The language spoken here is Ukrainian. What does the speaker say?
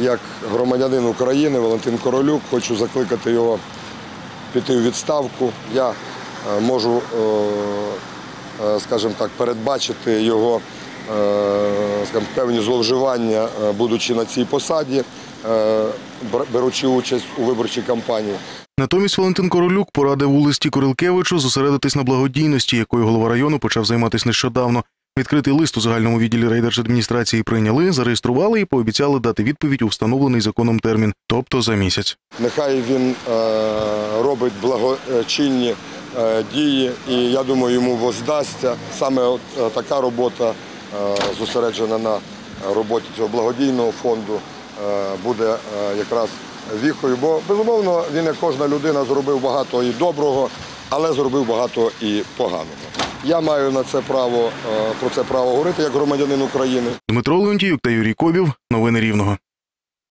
як громадянин України Валентин Королюк, хочу закликати його піти у відставку. Я е, можу, е, е, скажімо так, передбачити його скажімо, певні зловживання, будучи на цій посаді, беручи участь у виборчій кампанії. Натомість Валентин Королюк порадив у листі Корилкевичу зосередитись на благодійності, якою голова району почав займатися нещодавно. Відкритий лист у загальному відділі райдержадміністрації прийняли, зареєстрували і пообіцяли дати відповідь у встановлений законом термін, тобто за місяць. Нехай він е, робить благочинні е, дії, і я думаю, йому воздасться. Саме от, е, така робота зосереджена на роботі цього благодійного фонду буде якраз віхою. Бо безумовно він, як кожна людина, зробив багато і доброго, але зробив багато і поганого. Я маю на це право е, про це право говорити як громадянин України. Дмитро Леонтіюк та Юрій Кобів. Новини Рівного.